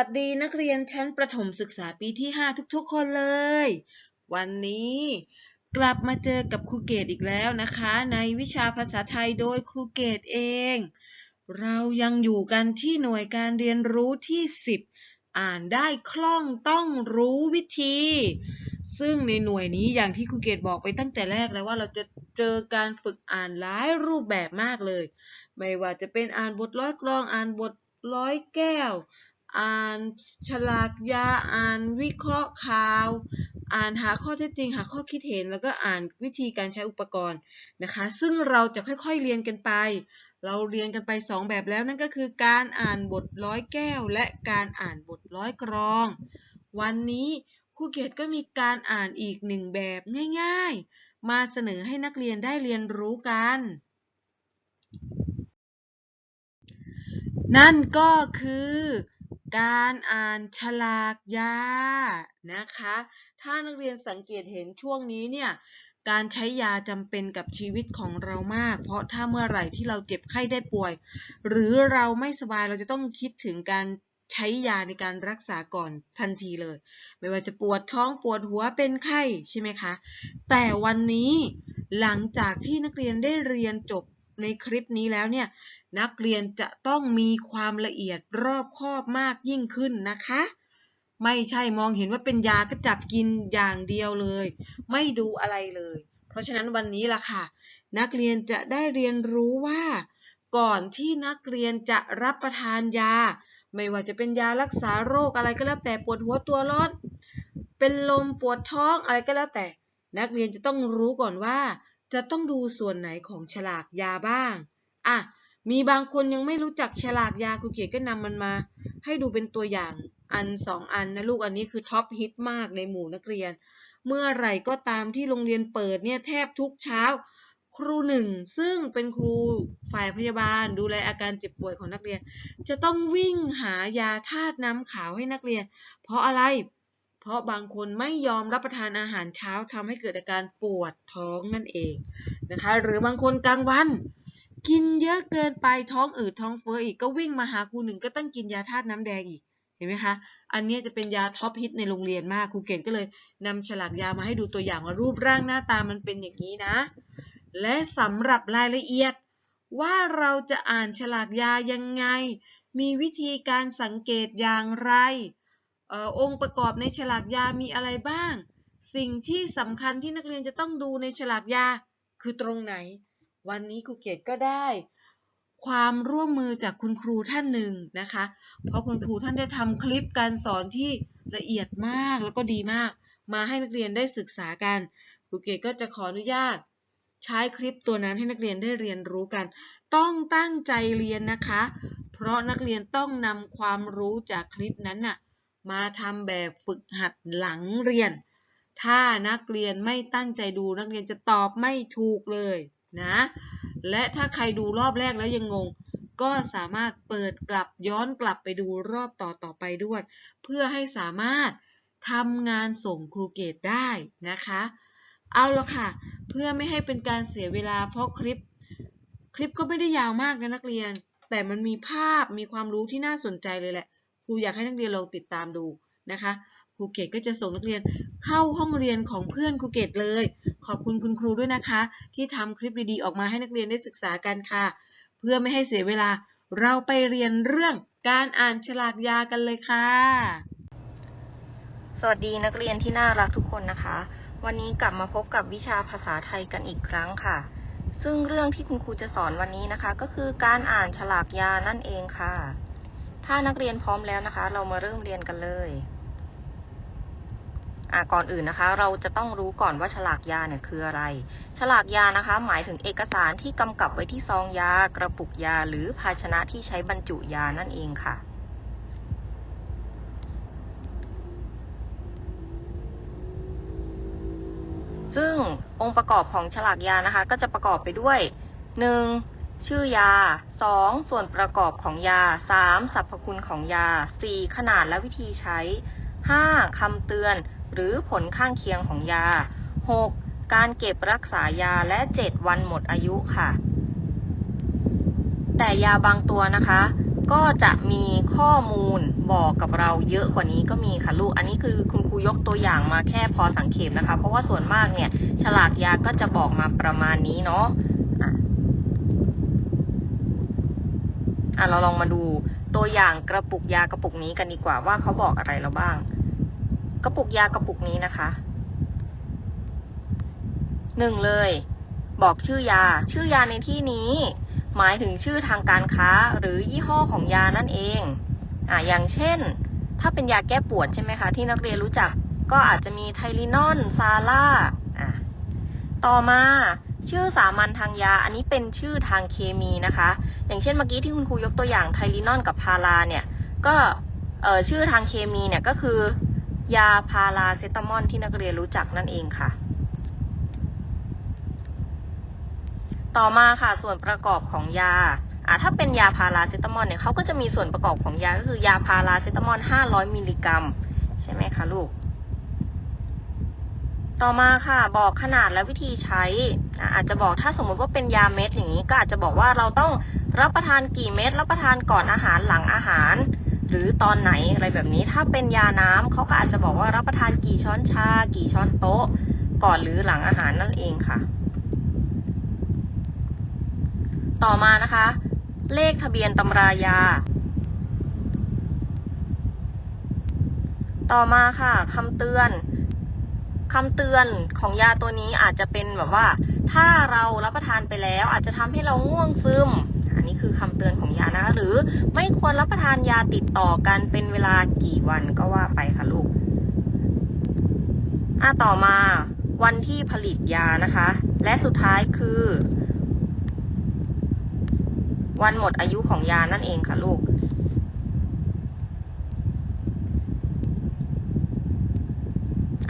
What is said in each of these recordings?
สวัสดีนักเรียนชั้นประถมศึกษาปีที่ 5 ทุกๆ คนเลย วันนี้กลับมาเจอกับครูเกตอีกแล้วนะคะ ในวิชาภาษาไทยโดยครูเกตเอง เรายังอยู่กันที่หน่วยการเรียนรู้ที่ 10 อ่านได้คล่องต้องรู้วิธี ซึ่งในหน่วยนี้อย่างที่ครูเกตบอกไปตั้งแต่แรกแล้วว่าเราจะเจอการฝึกอ่านหลายรูปแบบมากเลย ไม่ว่าจะเป็นอ่านบทร้อยกลองอ่านบทร้อยแก้ว อ่านฉลากยา อ่านวิเคราะห์ข่าว อ่านหาข้อเท็จจริง หาข้อคิดเห็น แล้วก็อ่านวิธีการใช้อุปกรณ์นะคะ ซึ่งเราจะค่อยๆเรียนกันไป เราเรียนกันไป 2 แบบแล้วนั่นก็คือการอ่านบทร้อยแก้ว และการอ่านบทร้อยกรอง วันนี้ครูเกตก็มีการอ่านอีกหนึ่งแบบง่าย ๆ มาเสนอให้นักเรียนได้เรียนรู้กัน นั่นก็คือ การอ่านฉลากยานะคะ ถ้านักเรียนสังเกตเห็นช่วงนี้เนี่ยการใช้ยาจำเป็นกับชีวิตของเรามาก เพราะถ้าเมื่อไหร่ที่เราเจ็บไข้ได้ป่วย หรือเราไม่สบายเราจะต้องคิดถึงการใช้ยาในการรักษาก่อนทันทีเลย ไม่ว่าจะปวดท้องปวดหัวเป็นไข้ใช่ไหมคะ แต่วันนี้หลังจากที่นักเรียนได้เรียนจบ ในคลิปนี้แล้วเนี่ยนักเรียนจะต้องมีความละเอียดรอบคอบมากยิ่งขึ้นนะคะ ไม่ใช่มองเห็นว่าเป็นยาก็จับกินอย่างเดียวเลย ไม่ดูอะไรเลย เพราะฉะนั้นวันนี้ล่ะค่ะ นักเรียนจะได้เรียนรู้ว่า ก่อนที่นักเรียนจะรับประทานยา ไม่ว่าจะเป็นยารักษาโรคอะไรก็แล้วแต่ปวดหัวตัวร้อนเป็นลมปวดท้องอะไรก็แล้วแต่ นักเรียนจะต้องรู้ก่อนว่า จะต้องดูส่วนไหนของฉลากยาบ้าง อะ มีบางคนยังไม่รู้จักฉลากยาครูเกียรก็นำมันมา ให้ดูเป็นตัวอย่างอันสองอันนะลูกอันนี้คือท็อปฮิตมากในหมู่นักเรียน เมื่อไหร่ก็ตามที่โรงเรียนเปิดเนี่ยแทบทุกเช้า ครูหนึ่งซึ่งเป็นครูฝ่ายพยาบาล ดูแลอาการเจ็บป่วยของนักเรียน จะต้องวิ่งหายาธาตุน้ำขาวให้นักเรียน เพราะอะไรเราะบางคนไม่ยอมรับประทานอาหารเช้าทำให้เกิดอาการปวดท้องนั่นเองนะคะ หรือบางคนกลางวัน กินเยอะเกินไปท้องอืดท้องเฟ้ออีกก็วิ่งมาหาครูหนึ่งก็ต้องกินยาธาตุน้ำแดงอีกเห็นไหมคะ อันนี้จะเป็นยาท็อปฮิตในโรงเรียนมากครูเก่งก็เลยนำฉลากยามาให้ดูตัวอย่างว่ารูปร่างหน้าตามันเป็นอย่างนี้นะ และสำหรับรายละเอียดว่าเราจะอ่านฉลากยายังไง มีวิธีการสังเกตอย่างไร ออองค์ประกอบในฉลากยามีอะไรบ้าง สิ่งที่สำคัญที่นักเรียนจะต้องดูในฉลากยาคือตรงไหน วันนี้ครูเกตก็ได้ ความร่วมมือจากคุณครูท่านหนึ่งนะคะ เพราะคุณครูท่านได้ทำคลิปการสอนที่ละเอียดมากแล้วก็ดีมาก มาให้นักเรียนได้ศึกษากันครูเกตก็จะขออนุญาต ใช้คลิปตัวนั้นให้นักเรียนได้เรียนรู้กัน ต้องตั้งใจเรียนนะคะ เพราะนักเรียนต้องนำความรู้จากคลิปนั้นน่ะ มาทำแบบฝึกหัดหลังเรียน ถ้านักเรียนไม่ตั้งใจดูนักเรียนจะตอบไม่ถูกเลยนะ และถ้าใครดูรอบแรกแล้วยังงง ก็สามารถเปิดกลับย้อนกลับไปดูรอบต่อต่อไปด้วย เพื่อให้สามารถทำงานส่งครูเกตได้นะคะ เอาละค่ะ เพื่อไม่ให้เป็นการเสียเวลาเพราะคลิป คลิปก็ไม่ได้ยาวมากนะนักเรียน แต่มันมีภาพมีความรู้ที่น่าสนใจเลยแหละ รูอยากให้นักเรียนลองติดตามดูนะคะครูเกตก็จะส่งนักเรียนเข้าห้องเรียนของเพื่อนครูเกตเลย ขอบคุณคุณครูด้วยนะคะ ที่ทำคลิปดีๆออกมาให้นักเรียนได้ศึกษากันค่ะ เพื่อไม่ให้เสียเวลาเราไปเรียนเรื่องการอ่านฉลากยากันเลยค่ะ สวัสดีนักเรียนที่น่ารักทุกคนนะคะ วันนี้กลับมาพบกับวิชาภาษาไทยกันอีกครั้งค่ะ ซึ่งเรื่องที่คุณครูจะสอนวันนี้นะคะ ก็คือการอ่านฉลากยานั่นเองค่ะ ถ้านักเรียนพร้อมแล้วนะคะ เรามาเริ่มเรียนกันเลยอะก่อนอื่นนะคะ เราจะต้องรู้ก่อนว่าฉลากยาเนี่ยคืออะไร ฉลากยานะคะ หมายถึงเอกสารที่กำกับไว้ที่ซองยา กระปุกยา หรือภาชนะที่ใช้บรรจุยานั่นเองค่ะซึ่งองค์ประกอบของฉลากยานะคะ ก็จะประกอบไปด้วย 1. ชื่อยา 2. ส่วนประกอบของยา 3. สรรพคุณของยา 4. ขนาดและวิธีใช้ 5. คำเตือน หรือผลข้างเคียงของยา 6. การเก็บรักษายาและ 7 วันหมดอายุค่ะ แต่ยาบางตัวนะคะ ก็จะมีข้อมูลบอกกับเราเยอะกว่านี้ก็มีค่ะลูก อันนี้คือคุณครูยกตัวอย่างมาแค่พอสังเขปนะคะ เพราะว่าส่วนมากเนี่ย ฉลากยาก็จะบอกมาประมาณนี้เนาะ อะอะเราลองมาดูตัวอย่างกระปุกยากระปุกนี้กันดีกว่าว่าเขาบอกอะไรเราบ้าง กระปุกยากระปุกนี้นะคะหนึ่งเลย บอกชื่อยา ชื่อยาในที่นี้ หมายถึงชื่อทางการค้าหรือยี่ห้อของยานั่นเองอ่าอย่างเช่น ถ้าเป็นยาแก้ปวดใช่ไหมคะ ที่นักเรียนรู้จักก็อาจจะมีไทลินอนซาร่าอะต่อมาชื่อสามัญทางยา อันนี้เป็นชื่อทางเคมีนะคะ อย่างเช่นเมื่อกี้ที่คุณครูยกตัวอย่างไทลินอนกับพาราเนี่ย ก็เชื่อทางเคมีเนี่ยก็คือยาพาราเซตามอลที่นักเรียนรู้จักนั่นเองค่ะ ต่อมาค่ะส่วนประกอบของยาอ่าถ้าเป็นยาพาราเซตามอลเนี่ยเขาก็จะมีส่วนประกอบของยาก็คือยาพาราเซตามอล500 มิลลิกรัม ใช่ไหมคะลูก ต่อมาค่ะบอกขนาดและวิธีใช้อะอาจจะบอกถ้าสมมุติว่าเป็นยาเม็ดอย่างนี้ก็อาจจะบอกว่าเราต้อง รับประทานกี่เม็ดรับประทานก่อนอาหารหลังอาหาร หรือตอนไหนอะไรแบบนี้ ถ้าเป็นยาน้ำเขาก็อาจจะบอกว่ารับประทานกี่ช้อนชา กี่ช้อนโต๊ะ ก่อนหรือหลังอาหารนั่นเองค่ะ ต่อมานะคะ เลขทะเบียนตำรายา ต่อมาค่ะคำเตือนคำเตือนของยาตัวนี้อาจจะเป็นแบบว่า ถ้าเรารับประทานไปแล้ว อาจจะทำให้เราง่วงซึม นี้คือคำเตือนของยานะคะหรือไม่ควรรับประทานยาติดต่อกันเป็นเวลากี่วันก็ว่าไปค่ะลูกอะต่อมาวันที่ผลิตยานะคะ และสุดท้ายคือ วันหมดอายุของยานั่นเองค่ะลูก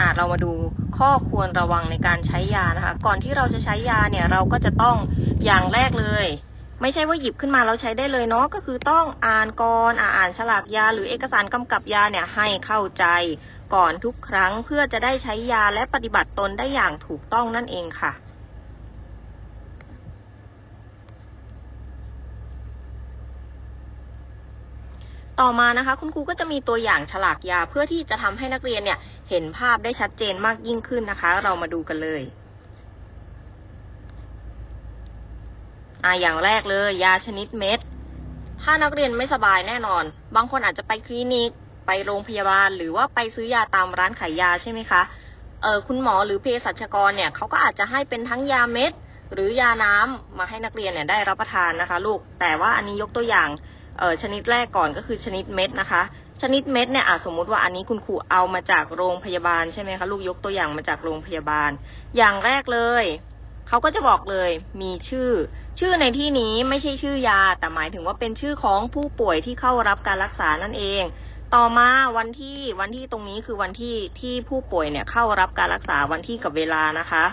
อะเรามาดูข้อควรระวังในการใช้ยานะคะ ก่อนที่เราจะใช้ยาเนี่ย เราก็จะต้องอย่างแรกเลย ไม่ใช่ว่าหยิบขึ้นมาแล้วใช้ได้เลยเนาะก็คือต้องอ่านก่อนอ่าอ่านฉลากยา หรือเอกสารกำกับยาเนี่ยให้เข้าใจ ก่อนทุกครั้งเพื่อจะได้ใช้ยาและปฏิบัติตนได้อย่างถูกต้องนั่นเองค่ะต่อมานะคะ คุณครูก็จะมีตัวอย่างฉลากยาเพื่อที่จะทำให้นักเรียนเนี่ย เห็นภาพได้ชัดเจนมากยิ่งขึ้นนะคะ เรามาดูกันเลย อ่าอย่างแรกเลย ยาชนิดเม็ด ถ้านักเรียนไม่สบายแน่นอน บางคนอาจจะไปคลินิก ไปโรงพยาบาล หรือว่าไปซื้อยาตามร้านขายยาใช่ไหมคะ เออคุณหมอหรือเภสัชกรเนี่ยเขาก็อาจจะให้เป็นทั้งยาเม็ด หรือยาน้ำมาให้นักเรียนเนี่ยได้รับประทานนะคะ ลูก แต่ว่าอันนี้ยกตัวอย่าง เออชนิดแรกก่อนก็คือชนิดเม็ดนะคะ ชนิดเม็ดเนี่ยอาสมมุติว่าอันนี้คุณครูเอามาจากโรงพยาบาลใช่ไหมคะลูกยกตัวอย่างมาจากโรงพยาบาล อย่างแรกเลย เขาก็จะบอกเลยมีชื่อ ชื่อในที่นี้ไม่ใช่ชื่อยา แต่หมายถึงว่าเป็นชื่อของผู้ป่วยที่เข้ารับการรักษานั่นเอง ต่อมาวันที่วันที่ตรงนี้คือวันที่ที่ผู้ป่วยเนี่ยเข้ารับการรักษาวันที่กับเวลานะคะ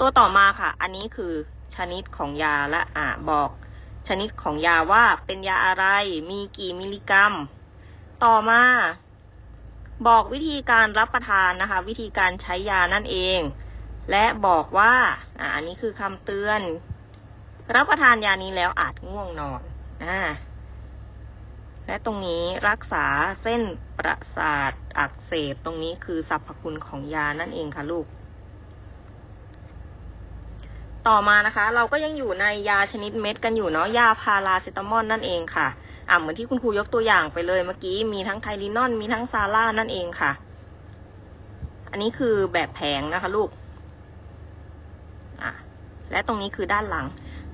ตัวต่อมาค่ะ อันนี้คือชนิดของยาและอ่าบอก ชนิดของยาว่าเป็นยาอะไร มีกี่มิลลิกรัม ต่อมาบอกวิธีการรับประทานนะคะ วิธีการใช้ยานั่นเอง และบอกว่าอ่าอันนี้คือคำเตือน รับประทานยานี้แล้วอาจง่วงนอนอ่าและตรงนี้รักษาเส้นประสาทอักเสบตรงนี้คือสรรพคุณของยานั่นเองค่ะลูก ต่อมานะคะ เราก็ยังอยู่ในยาชนิดเม็ดกันอยู่เนาะยาพาราเซตามอลนั่นเองค่ะอ่าเหมือนที่คุณครูยกตัวอย่างไปเลยเมื่อกี้มีทั้งไทลินอนมีทั้งซาร่านั่นเองค่ะ อันนี้คือแบบแผงนะคะ ลูก และตรงนี้คือด้านหลัง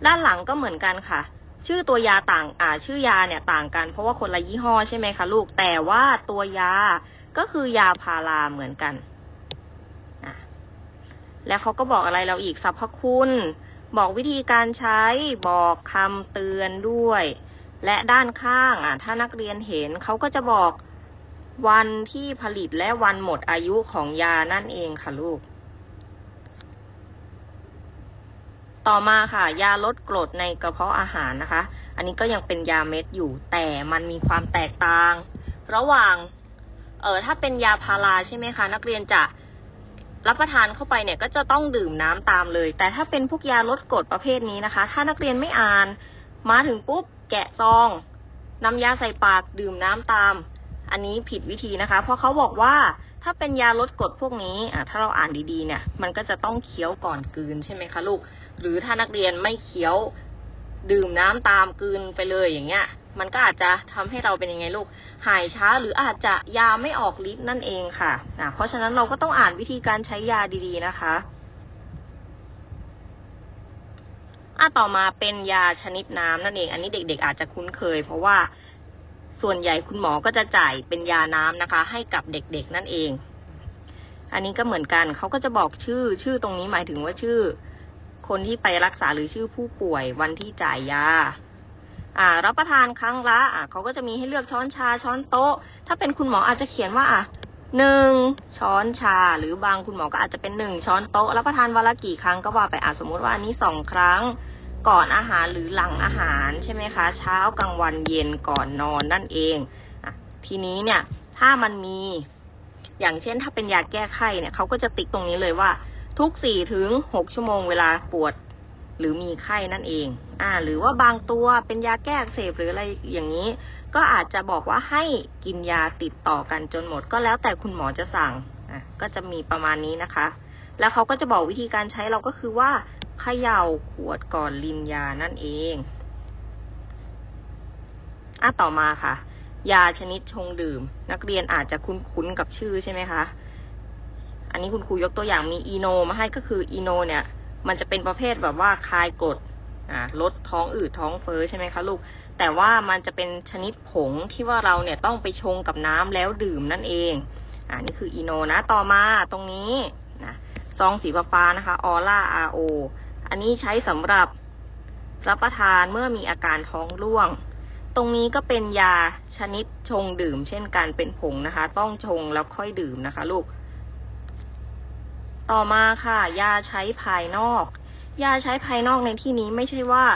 ด้านหลังก็เหมือนกันค่ะ ชื่อตัวยาต่าง อ่า ชื่อยาเนี่ยต่างกัน เพราะว่าคนละยี่ห้อใช่ไหมคะลูก แต่ว่าตัวยาก็คือยาพาราเหมือนกัน แล้วเขาก็บอกอะไรเราอีกสรรพคุณ บอกวิธีการใช้ บอกคำเตือนด้วย และด้านข้างอะถ้านักเรียนเห็นเขาก็จะบอกวันที่ผลิตและวันหมดอายุของยานั่นเองค่ะลูก ต่อมาค่ะ ยาลดกรดในกระเพาะอาหารนะคะ อันนี้ก็ยังเป็นยาเม็ดอยู่แต่มันมีความแตกต่าง ระหว่างเออถ้าเป็นยาพาราใช่ไหมคะ นักเรียนจะรับประทานเข้าไปเนี่ยก็จะต้องดื่มน้ำตามเลย แต่ถ้าเป็นพวกยาลดกรดประเภทนี้นะคะ ถ้านักเรียนไม่อ่านมาถึงปุ๊บแกะซองนำยาใส่ปากดื่มน้ำตาม อันนี้ผิดวิธีนะคะ เพราะเขาบอกว่า ถ้าเป็นยาลดกรดพวกนี้อะถ้าเราอ่านดีๆเนี่ย มันก็จะต้องเคี้ยวก่อนกลืนใช่ไหมคะลูก หรือถ้านักเรียนไม่เคี้ยวดื่มน้ำตามกลืนไปเลยอย่างเงี้ย มันก็อาจจะทำให้เราเป็นยังไงลูก หายช้าหรืออาจจะยาไม่ออกฤทธิ์นั่นเองค่ะอะ เพราะฉะนั้นเราก็ต้องอ่านวิธีการใช้ยาดีๆนะคะอะต่อมาเป็นยาชนิดน้ำนั่นเอง อันนี้เด็ก ๆ อาจจะคุ้นเคย เพราะว่า ส่วนใหญ่คุณหมอก็จะจ่ายเป็นยาน้ำนะคะ ให้กับเด็กๆนั่นเอง อันนี้ก็เหมือนกันเขาก็จะบอกชื่อชื่อตรงนี้หมายถึงว่าชื่อ คนที่ไปรักษาหรือชื่อผู้ป่วยวันที่จ่ายยาอ่า รับประทานครั้งละอ่าเขาก็จะมีให้เลือกช้อนชาช้อนโต๊ะ ถ้าเป็นคุณหมออาจจะเขียนว่าอะหนึ่งช้อนชา หรือบางคุณหมอก็อาจจะเป็นหนึ่งช้อนโต๊ะรับประทานวันละกี่ครั้งก็ว่าไปอะสมมติว่าอันนี้สองครั้ง ก่อนอาหารหรือหลังอาหารใช่ไหมคะ เช้ากลางวันเย็นก่อนนอนนั่นเองอทีนี้เนี่ยถ้ามันมี อย่างเช่นถ้าเป็นยาแก้ไข้เนี่ยเขาก็จะติ๊กตรงนี้เลยว่า ทุกสี่ถึงหกชั่วโมงเวลาปวดหรือมีไข้นั่นเอง อ่า หรือว่าบางตัวเป็นยาแก้อักเสบหรืออะไรอย่างนี้ ก็อาจจะบอกว่าให้กินยาติดต่อกันจนหมด ก็แล้วแต่คุณหมอจะสั่ง อะ ก็จะมีประมาณนี้นะคะ แล้วเขาก็จะบอกวิธีการใช้เราก็คือว่า เขย่าขวดก่อนลินยานั่นเองอะต่อมาค่ะ ยาชนิดชงดื่ม นักเรียนอาจจะคุ้นๆกับชื่อใช่ไหมคะ อันนี้คุณครูยกตัวอย่างมีอีโนมาให้ก็คืออีโนเนี่ย มันจะเป็นประเภทแบบว่าคลายกรดลดท้องอืดท้องเฟ้อใช่ไหมคะลูก แต่ว่ามันจะเป็นชนิดผงที่ว่าเราเนี่ยต้องไปชงกับน้ำแล้วดื่มนั่นเอง อ่านี่คืออีโนนะ ต่อมาตรงนี้นะซองสีฟ้านะคะออร่าอาโอ อันนี้ใช้สำหรับรับประทานเมื่อมีอาการท้องร่วง ตรงนี้ก็เป็นยาชนิดชงดื่ม เช่นกันเป็นผงนะคะ ต้องชงแล้วค่อยดื่มนะคะ ลูก ต่อมาค่ะ ยาใช้ภายนอก ยาใช้ภายนอกในที่นี้ไม่ใช่ว่า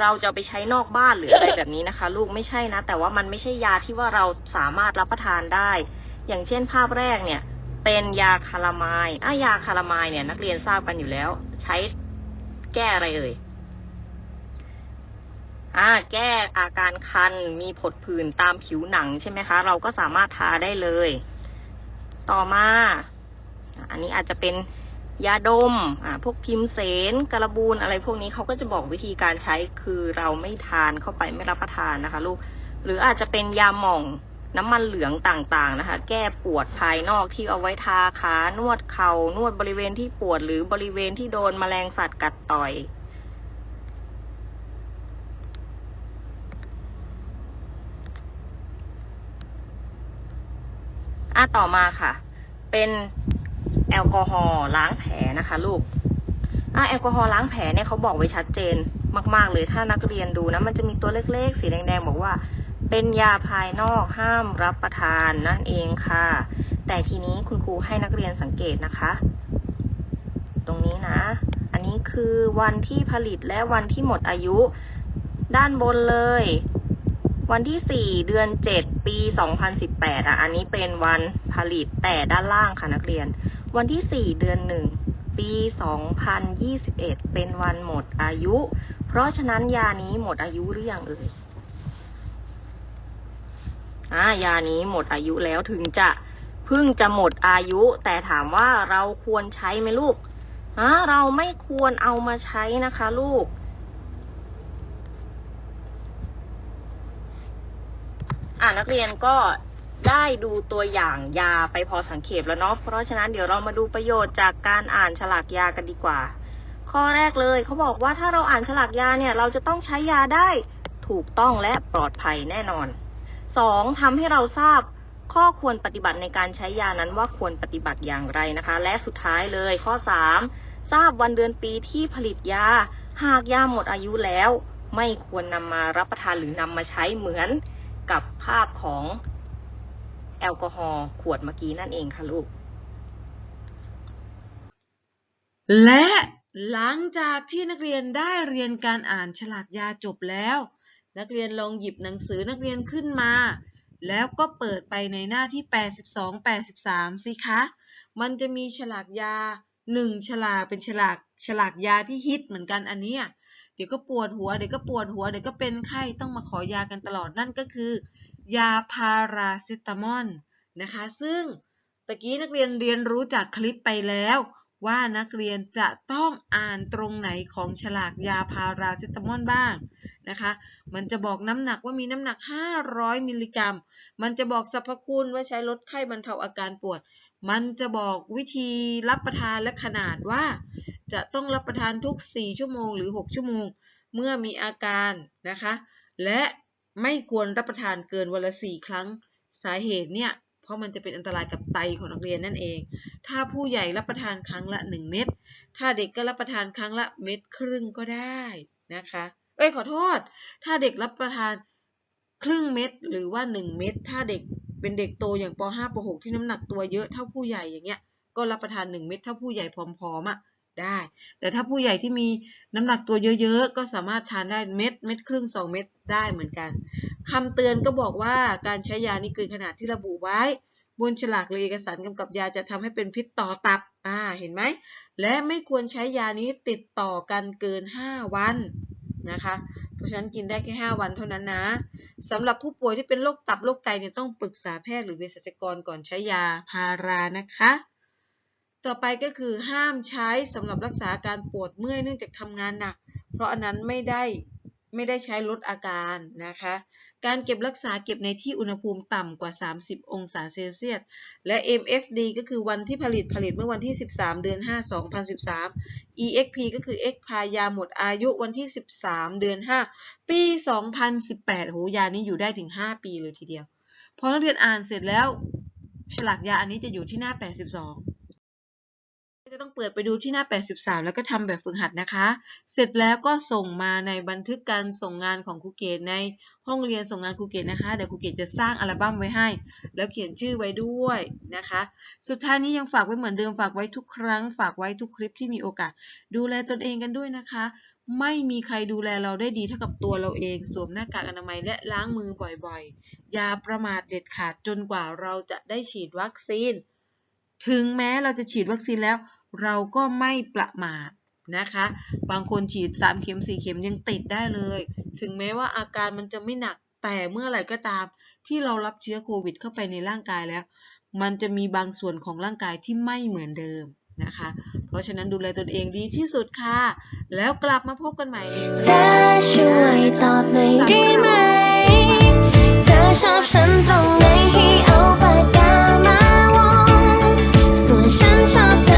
เราจะไปใช้นอกบ้านหรืออะไรแบบนี้นะคะ ลูกไม่ใช่นะ แต่ว่ามันไม่ใช่ยาที่ว่าเราสามารถรับประทานได้ อย่างเช่นภาพแรกเนี่ย เป็นยาคารามายอะยาคารามายเนี่ย นักเรียนทราบกันอยู่แล้ว ใช้ แก้อะไรเอ่ยอ่า แก้อาการคันมีผดผื่นตามผิวหนังใช่ไหมคะ เราก็สามารถทาได้เลย ต่อมา อันนี้อาจจะเป็นยาดม อ่า พวกพิมเสนกระบูนอะไรพวกนี้เขาก็จะบอกวิธีการใช้คือเราไม่ทานเข้าไปไม่รับประทานนะคะ ลูก หรืออาจจะเป็นยาหม่อง น้ำมันเหลืองต่างๆนะคะ แก้ปวดภายนอกที่เอาไว้ทาขานวดเขา่านวดบริเวณที่ปวดหรือบริเวณที่โดนแมลงสัตว์กัดต่อย อะต่อมาค่ะ เป็นแอลกอฮอล์ล้างแผลนะคะลูกอะแอลกอฮอล์ล้างแผลเนี่ยเขาบอกไว้ชัดเจนมาก ๆ เลยถ้านักเรียนดูนะมันจะมีตัวเล็ก ๆ สีแดงๆบอกว่า เป็นยาภายนอกห้ามรับประทานนั่นเองค่ะ แต่ทีนี้คุณครูให้นักเรียนสังเกตนะคะ ตรงนี้นะ อันนี้คือวันที่ผลิตและวันที่หมดอายุ ด้านบนเลย วันที่ 4 เดือน 7 ปี 2018 อะ อันนี้เป็นวันผลิตแต่ด้านล่างค่ะนักเรียน วันที่ 4 เดือน 1 ปี 2021 เป็นวันหมดอายุ เพราะฉะนั้นยานี้หมดอายุหรือยังเอ่ย อ่ายานี้หมดอายุแล้วถึงจะเพิ่งจะหมดอายุ แต่ถามว่าเราควรใช้ไหมลูกอ่าเราไม่ควรเอามาใช้นะคะ ลูกอ่านักเรียนก็ได้ดูตัวอย่างยาไปพอสังเขปแล้วเนาะ เพราะฉะนั้นเดี๋ยวเรามาดูประโยชน์จากการอ่านฉลากยากันดีกว่า ข้อแรกเลยเขาบอกว่าถ้าเราอ่านฉลากยาเนี่ย เราจะต้องใช้ยาได้ถูกต้องและปลอดภัยแน่นอน สองทำให้เราทราบข้อควรปฏิบัติในการใช้ยานั้นว่าควรปฏิบัติอย่างไรนะคะ และสุดท้ายเลยข้อสามทราบวันเดือนปีที่ผลิตยา หากยาหมดอายุแล้ว ไม่ควรนำมารับประทานหรือนำมาใช้เหมือนกับภาพของแอลกอฮอล์ขวดเมื่อกี้นั่นเองค่ะลูก และหลังจากที่นักเรียนได้เรียนการอ่านฉลากยาจบแล้ว นักเรียนลองหยิบหนังสือนักเรียนขึ้นมา แล้วก็เปิดไปในหน้าที่ 82 83 สิคะ มันจะมีฉลากยาหนึ่งฉลากเป็นฉลากฉลากยาที่ฮิตเหมือนกันอันเนี้ยเดี๋ยวก็ปวดหัว เดี๋ยวก็ปวดหัว เดี๋ยวก็เป็นไข้ต้องมาขอยากันตลอดนั่นก็คือ ยาพาราเซตามอลนะคะ ซึ่งตะกี้นักเรียนเรียนรู้จากคลิปไปแล้วว่านักเรียนจะต้องอ่านตรงไหนของฉลากยาพาราเซตามอลบ้าง นะคะ มันจะบอกน้ำหนักว่ามีน้ำหนัก 500 มิลลิกรัม มันจะบอกสรรพคุณว่าใช้ลดไข้บรรเทาอาการปวด มันจะบอกวิธีรับประทานและขนาดว่า จะต้องรับประทานทุก 4 ชั่วโมงหรือ 6 ชั่วโมง เมื่อมีอาการนะคะ และไม่ควรรับประทานเกินวันละ 4 ครั้ง สาเหตุเนี่ย เพราะมันจะเป็นอันตรายกับไตของนักเรียนนั่นเอง ถ้าผู้ใหญ่รับประทานครั้งละ 1 เม็ด ถ้าเด็กก็รับประทานครั้งละเม็ดครึ่งก็ได้นะคะ เอ้ยขอโทษ ถ้าเด็กรับประทานครึ่งเม็ดหรือว่า 1 เม็ดถ้าเด็กเป็นเด็กโตอย่างป .5 ป .6 ที่น้ำหนักตัวเยอะเท่าผู้ใหญ่อย่างเงี้ย ก็รับประทาน 1 เม็ดเท่าผู้ใหญ่ผอมๆอะได้ แต่ถ้าผู้ใหญ่ที่มีน้ำหนักตัวเยอะๆก็สามารถทานได้เม็ดเม็ดครึ่ง 2 เม็ดได้เหมือนกันคำเตือนก็บอกว่าการใช้ยานี้เกินขนาดที่ระบุไว้ บนฉลากหรือเอกสารกำกับยาจะทำให้เป็นพิษต่อตับอ่าเห็นไหมและไม่ควรใช้ยานี้ติดต่อกันเกิน 5 วัน นะคะ เพราะฉะนั้นกินได้แค่ 5 วันเท่านั้นนะสำหรับผู้ป่วยที่เป็นโรคตับโรคไตเนี่ยต้องปรึกษาแพทย์หรือเภสัชกรก่อนใช้ยาพารานะคะ ต่อไปก็คือห้ามใช้สำหรับรักษาอาการปวดเมื่อยเนื่องจากทำงานหนัก เพราะอันนั้นไม่ได้ ไม่ได้ใช้ลดอาการนะคะ การเก็บรักษาเก็บในที่อุณหภูมิต่ำกว่า 30 องศาเซลเซียส และ MFD ก็คือวันที่ผลิตผลิตเมื่อวันที่ 13 เดือน 5 2013 EXP ก็คือ X พายาหมดอายุวันที่ 13 เดือน 5 ปี 2018 โห ยานี้อยู่ได้ถึง 5 ปีเลยทีเดียว พอนักเรียนอ่านเสร็จแล้ว ฉลากยาอันนี้จะอยู่ที่หน้า 82 จะต้องเปิดไปดูที่หน้า 83 แล้วก็ทำแบบฝึกหัดนะคะ เสร็จแล้วก็ส่งมาในบันทึกการส่งงานของครูเกตในห้องเรียนส่งงานครูเกตนะคะ เดี๋ยวครูเกตจะสร้างอัลบั้มไว้ให้ แล้วเขียนชื่อไว้ด้วยนะคะ สุดท้ายนี้ยังฝากไว้เหมือนเดิมฝากไว้ทุกครั้ง ฝากไว้ทุกคลิปที่มีโอกาส ดูแลตนเองกันด้วยนะคะ ไม่มีใครดูแลเราได้ดีเท่ากับตัวเราเอง สวมหน้ากากอนามัยและล้างมือบ่อยๆ อย่าประมาทเด็ดขาดจนกว่าเราจะได้ฉีดวัคซีน ถึงแม้เราจะฉีดวัคซีนแล้ว เราก็ไม่ประมาทนะคะ บางคนฉีด 3 เข็ม 4 เข็มยังติดได้เลย ถึงแม้ว่าอาการมันจะไม่หนักแต่เมื่อไหร่ก็ตาม ที่เรารับเชื้อโควิด เข้าไปในร่างกายแล้ว มันจะมีบางส่วนของร่างกายที่ไม่เหมือนเดิมนะคะ เพราะฉะนั้นดูแลตนเองดีที่สุดค่ะ แล้วกลับมาพบกันใหม่เธช่วยตอบหน่อยได้ไหมเธชอบฉันตรงไหนให้เอาไป 山茶